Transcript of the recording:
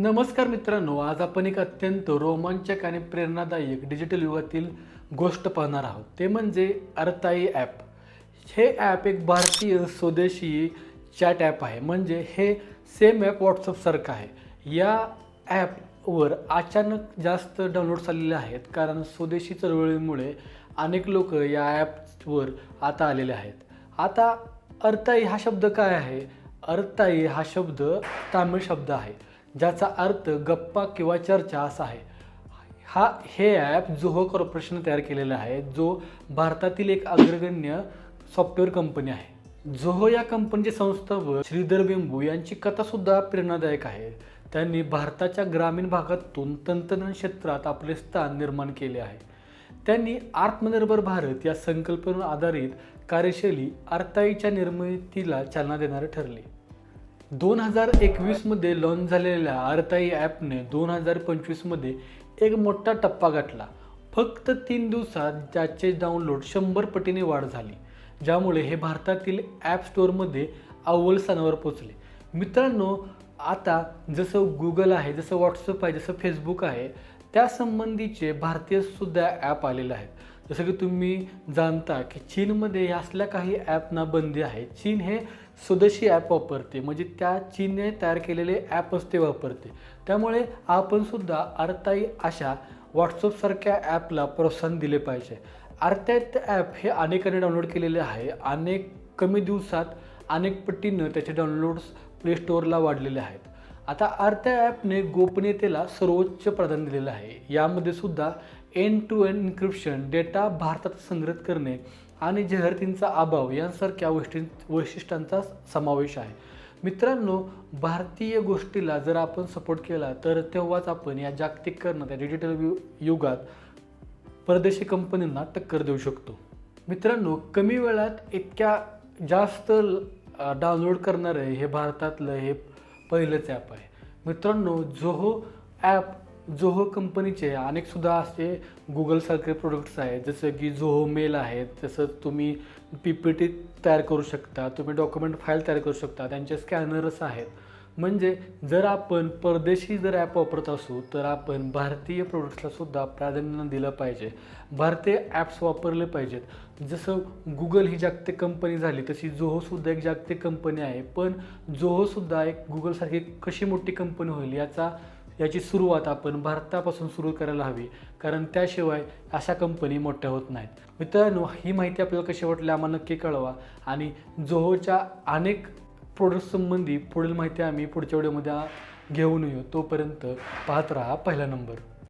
नमस्कार मित्रांनो आज आपण एक अत्यंत रोमांचक आणि प्रेरणादायक डिजिटल युगातील गोष्ट पाहणार आहोत. ते म्हणजे अर्थाई ॲप हे ॲप एक भारतीय स्वदेशी चॅट ॲप आहे. म्हणजे हे सेम ॲप व्हॉट्सअपसारखं आहे. या ॲपवर अचानक जास्त डाउनलोड्स आलेले आहेत. कारण स्वदेशी चळवळीमुळे अनेक लोक या ॲपवर आता आलेले आहेत. आता अर्थाई हा शब्द काय आहे? अर्ताई हा शब्द तामिळ शब्द आहे. ज्याचा अर्थ गप्पा किंवा चर्चा असा आहे. हा हे ॲप जोहो कॉर्पोरेशन तयार केलेलं आहे जो भारतातील एक अग्रगण्य सॉफ्टवेअर कंपनी आहे. जोहो या कंपनीचे संस्थापक श्रीधर बेंबू यांची कथासुद्धा प्रेरणादायक आहे. त्यांनी भारताच्या ग्रामीण भागातून तंत्रज्ञान क्षेत्रात आपले स्थान निर्माण केले आहे. त्यांनी आत्मनिर्भर भारत या संकल्पनेवर आधारित कार्यशैली अर्थाईच्या निर्मितीला चालना देणारे ठरले. दोन हजार एकवीसमध्ये लॉन्च झालेल्या आरताई ॲपने दोन हजार पंचवीसमध्ये एक मोठा टप्पा गाठला. फक्त तीन दिवसात त्याचे डाउनलोड शंभर पटीने वाढ झाली ज्यामुळे हे भारतातील ॲप स्टोअरमध्ये अव्वल स्थानावर पोचले मित्रांनो आता जसं गुगल आहे जसं व्हॉट्सअप आहे जसं फेसबुक आहे त्या संबंधीचे भारतीय सुद्धा ॲप आलेले आहेत. जसं की तुम्ही जाणता की चीनमध्ये असल्या काही ॲपना बंदी आहे. चीन हे स्वदेशी ॲप वापरते. म्हणजे त्या चीनने तयार केलेले ॲपच ते वापरते. त्यामुळे आपणसुद्धा अर्थाई अशा व्हॉट्सअपसारख्या ॲपला प्रोत्साहन दिले पाहिजे. अर्थात ॲप हे अनेकांनी डाउनलोड केलेले आहे. अनेक कमी दिवसात अनेक पट्टीनं त्याचे डाउनलोड्स प्ले स्टोअरला वाढलेले आहेत. आता अर्थ ॲपने गोपनीयतेला सर्वोच्च प्राधान्य दिलेलं आहे. यामध्ये सुद्धा N to N encryption data भारतात संग्रहित करणे आणि जाहिरातींचा अभाव यांसारख्या गोष्टी वैशिष्ट्यांचा समावेश आहे. मित्रांनो भारतीय गोष्टीला जर आपण सपोर्ट केला तर तेव्हाच आपण या जागतिकीकरणात या डिजिटल यु युगात परदेशी कंपनींना टक्कर देऊ शकतो. मित्रांनो कमी वेळात इतक्या जास्त डाउनलोड करणारे हे भारतातलं हे पहिलंच ॲप आहे. मित्रांनो जोहो ॲप जोहो कंपनीचे अनेक सुद्धा असे गुगलसारखे प्रोडक्ट्स आहेत जसं की जोहो मेल आहेत तसंच तुम्ही पी पी टी तयार करू शकता तुम्ही डॉक्युमेंट फाईल तयार करू शकता त्यांचे स्कॅनर्स आहेत. म्हणजे जर आपण परदेशी जर ॲप वापरत असू तर आपण भारतीय प्रोडक्ट्सला सुद्धा प्राधान्य दिलं पाहिजे. भारतीय ॲप्स वापरले पाहिजेत. जसं गुगल ही जागतिक कंपनी झाली तशी जोहोसुद्धा एक जागतिक कंपनी आहे. पण जोहोसुद्धा एक गुगलसारखी कशी मोठी कंपनी होईल याचा याची सुरुवात आपण भारतापासून सुरू करायला हवी. कारण त्याशिवाय अशा कंपनी मोठ्या होत नाहीत. मित्रांनो ही माहिती आपल्याला कशी वाटली आम्हाला नक्की कळवा. आणि जोहोच्या अनेक प्रोडक्ट संबंधी पुढील माहिती आम्ही पुढच्या व्हिडिओमध्ये घेऊन येऊ. तोपर्यंत पाहत राहा पहिला नंबर